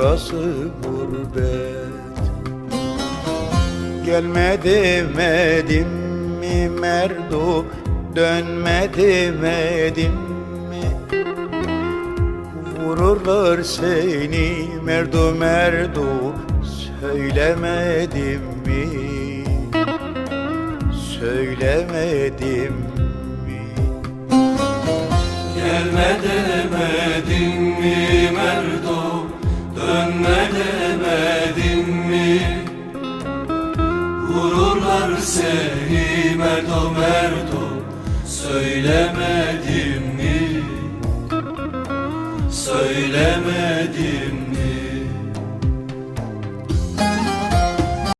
Burası gurbet. Gelme demedim mi merdo Dönme demedim mi? Vururlar seni merdo merdo Söylemedim mi? Söylemedim mi? Gelme demedin mi Merdo Vururlar seni merdo merdo Söylemedim mi? Söylemedim mi?